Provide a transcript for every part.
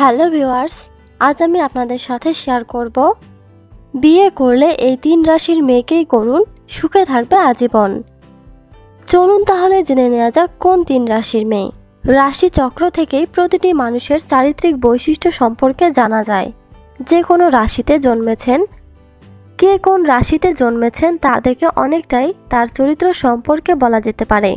Hello viewers, আজ আমি আপনাদের সাথে শেয়ার করব, বিয়ে করলে এই তিন রাশির মেয়েকেই করুন, সুখে থাকবে আজীবন। চলুন তাহলে জেনে নেওয়া যাক কোন তিন রাশির মেয়ে। রাশি চক্র থেকেই প্রতিটি মানুষের চারিত্রিক বৈশিষ্ট্য সম্পর্কে জানা যায়। যে কোনো রাশিতে জন্মেছেন, কে কোন রাশিতে জন্মেছেন তা দেখে অনেকটাই তার চরিত্র সম্পর্কে বলা যেতে পারে।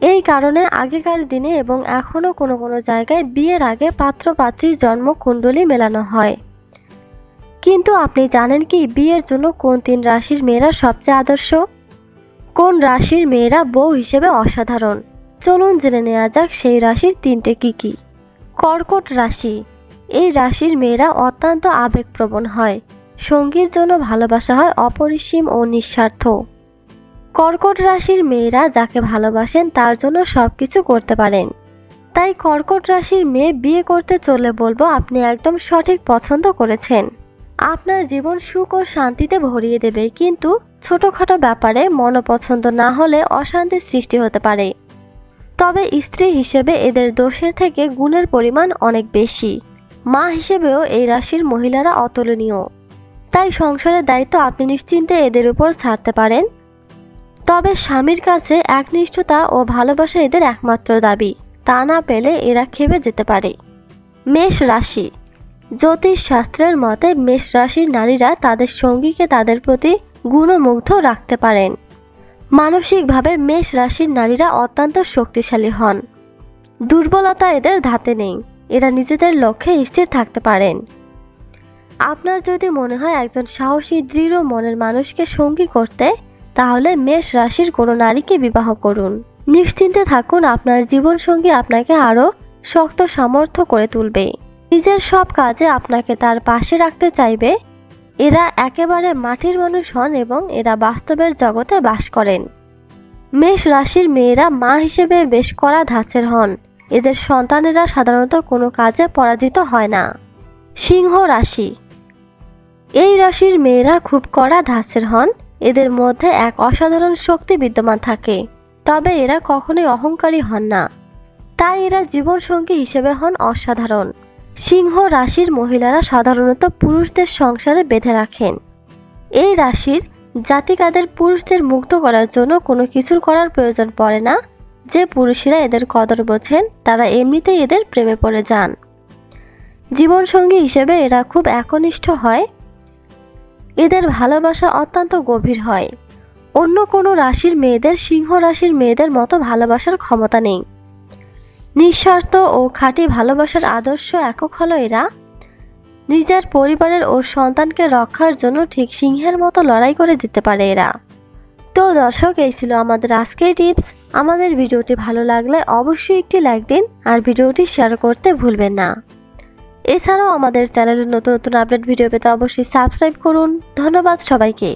এই কারণে আগেকার দিনে এবং এখনও কোনো কোনো জায়গায় বিয়ের আগে পাত্র পাত্রীর জন্ম কুণ্ডলী মেলানো হয়। কিন্তু আপনি জানেন কি বিয়ের জন্য কোন তিন রাশির মেয়েরা সবচেয়ে আদর্শ? কোন রাশির মেয়েরা বউ হিসেবে অসাধারণ? চলুন জেনে নেওয়া যাক সেই রাশির তিনটে কি কি। কর্কট রাশি। এই রাশির মেয়েরা অত্যন্ত আবেগপ্রবণ হয়। সঙ্গীর জন্য ভালোবাসা হয় অপরিসীম ও নিঃস্বার্থ। কর্কট রাশির মেয়েরা যাকে ভালোবাসেন তার জন্য সব কিছু করতে পারেন। তাই কর্কট রাশির মেয়ে বিয়ে করতে চলে বলব আপনি একদম সঠিক পছন্দ করেছেন। আপনার জীবন সুখ ও শান্তিতে ভরিয়ে দেবে, কিন্তু ছোটোখাটো ব্যাপারে মনোপছন্দ না হলে অশান্তির সৃষ্টি হতে পারে। তবে স্ত্রী হিসেবে এদের দোষের থেকে গুণের পরিমাণ অনেক বেশি। মা হিসেবেও এই রাশির মহিলারা অতুলনীয়। তাই সংসারের দায়িত্ব আপনি নিশ্চিন্তে এদের উপর ছাড়তে পারেন। তবে স্বামীর কাছে একনিষ্ঠতা ও ভালোবাসা এদের একমাত্র দাবি। তা না পেলে এরা খেপে যেতে পারে। মেষ রাশি। জ্যোতিষ শাস্ত্রের মতে মেষ রাশির নারীরা তাদের সঙ্গীকে তাদের প্রতি গুণমুগ্ধ রাখতে পারেন। মানসিকভাবে মেষ রাশির নারীরা অত্যন্ত শক্তিশালী হন। দুর্বলতা এদের ধাতে নেই। এরা নিজেদের লক্ষ্যে স্থির থাকতে পারেন। আপনার যদি মনে হয় একজন সাহসী, দৃঢ় মনের মানুষকে সঙ্গী করতে তাহলে মেষ রাশির কোনো নারীকে বিবাহ করুন। নিশ্চিন্তে থাকুন, আপনার জীবনসঙ্গী আপনাকে আরও শক্ত সামর্থ্য করে তুলবে। নিজের সব কাজে আপনাকে তার পাশে রাখতে চাইবে। এরা একেবারে মাটির মানুষ হন এবং এরা বাস্তবের জগতে বাস করেন। মেষ রাশির মেয়েরা মা হিসেবে বেশ কড়া ধাঁচের হন। এদের সন্তানেরা সাধারণত কোনো কাজে পরাজিত হয় না। সিংহ রাশি। এই রাশির মেয়েরা খুব কড়া ধাঁচের হন। এদের মধ্যে এক অসাধারণ শক্তি বিদ্যমান থাকে, তবে এরা কখনোই অহংকারী হন না। তাই এরা জীবনসঙ্গী হিসেবে হন অসাধারণ। সিংহ রাশির মহিলারা সাধারণত পুরুষদের সংসারে বেঁধে রাখেন। এই রাশির জাতিকাদের পুরুষদের মুক্ত করার জন্য কোনো কিছুর করার প্রয়োজন পড়ে না। যে পুরুষেরা এদের কদর বোঝেন, তারা এমনিতেই এদের প্রেমে পড়ে যান। জীবনসঙ্গী হিসেবে এরা খুব একনিষ্ঠ হয় এদের ভালোবাসা অত্যন্ত গভীর হয়। অন্য কোনো রাশির মেয়েদের সিংহ রাশির মেয়েদের মতো ভালোবাসার ক্ষমতা নেই। নিঃস্বার্থ ও খাঁটি ভালোবাসার আদর্শ একক হলো এরা। নিজের পরিবারের ও সন্তানকে রক্ষার জন্য ঠিক সিংহের মতো লড়াই করে যেতে পারে এরা। তো দর্শক, এই ছিল আমাদের আজকের টিপস। আমাদের ভিডিওটি ভালো লাগলে অবশ্যই একটি লাইক দিন আর ভিডিওটি শেয়ার করতে ভুলবেন না। এছাড়াও আমাদের চ্যানেলের নতুন নতুন আপডেট ভিডিও পেতে অবশ্যই সাবস্ক্রাইব করুন। ধন্যবাদ সবাইকে।